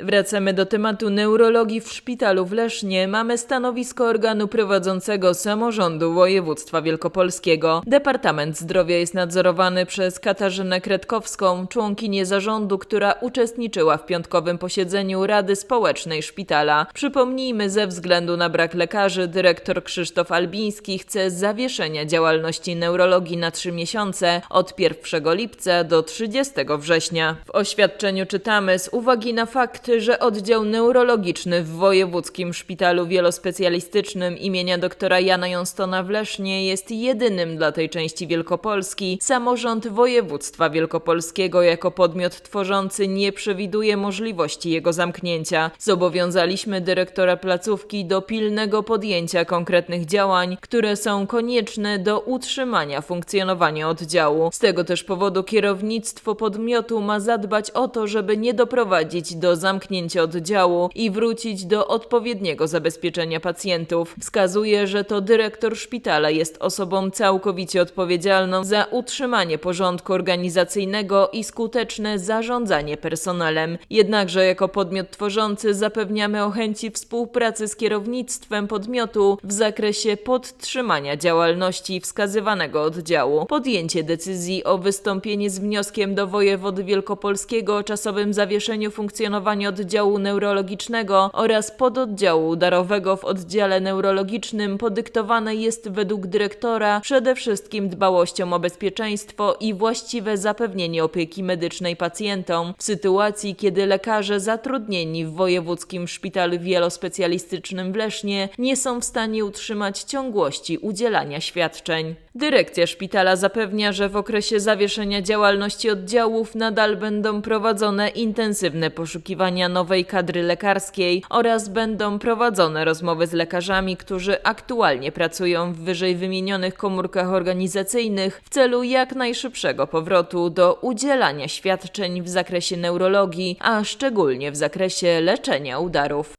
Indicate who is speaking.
Speaker 1: Wracamy do tematu neurologii w szpitalu w Lesznie. Mamy stanowisko organu prowadzącego samorządu województwa wielkopolskiego. Departament Zdrowia jest nadzorowany przez Katarzynę Kretkowską, członkinię zarządu, która uczestniczyła w piątkowym posiedzeniu Rady Społecznej Szpitala. Przypomnijmy, ze względu na brak lekarzy, dyrektor Krzysztof Albiński chce zawieszenia działalności neurologii na trzy miesiące od 1 lipca do 30 września. W oświadczeniu czytamy z uwagi na fakt, że oddział neurologiczny w Wojewódzkim Szpitalu Wielospecjalistycznym imienia doktora Jana Jonstona w Lesznie jest jedynym dla tej części Wielkopolski. Samorząd województwa wielkopolskiego jako podmiot tworzący nie przewiduje możliwości jego zamknięcia. Zobowiązaliśmy dyrektora placówki do pilnego podjęcia konkretnych działań, które są konieczne do utrzymania funkcjonowania oddziału. Z tego też powodu kierownictwo podmiotu ma zadbać o to, żeby nie doprowadzić do zamknięcia oddziału i wrócić do odpowiedniego zabezpieczenia pacjentów. Wskazuje, że to dyrektor szpitala jest osobą całkowicie odpowiedzialną za utrzymanie porządku organizacyjnego i skuteczne zarządzanie personelem. Jednakże jako podmiot tworzący zapewniamy o chęci współpracy z kierownictwem podmiotu w zakresie podtrzymania działalności wskazywanego oddziału. Podjęcie decyzji o wystąpieniu z wnioskiem do wojewody wielkopolskiego o czasowym zawieszeniu funkcjonowania oddziału neurologicznego oraz pododdziału darowego w oddziale neurologicznym podyktowane jest według dyrektora przede wszystkim dbałością o bezpieczeństwo i właściwe zapewnienie opieki medycznej pacjentom w sytuacji, kiedy lekarze zatrudnieni w Wojewódzkim Szpitalu Wielospecjalistycznym w Lesznie nie są w stanie utrzymać ciągłości udzielania świadczeń. Dyrekcja szpitala zapewnia, że w okresie zawieszenia działalności oddziałów nadal będą prowadzone intensywne poszukiwania nowej kadry lekarskiej oraz będą prowadzone rozmowy z lekarzami, którzy aktualnie pracują w wyżej wymienionych komórkach organizacyjnych w celu jak najszybszego powrotu do udzielania świadczeń w zakresie neurologii, a szczególnie w zakresie leczenia udarów.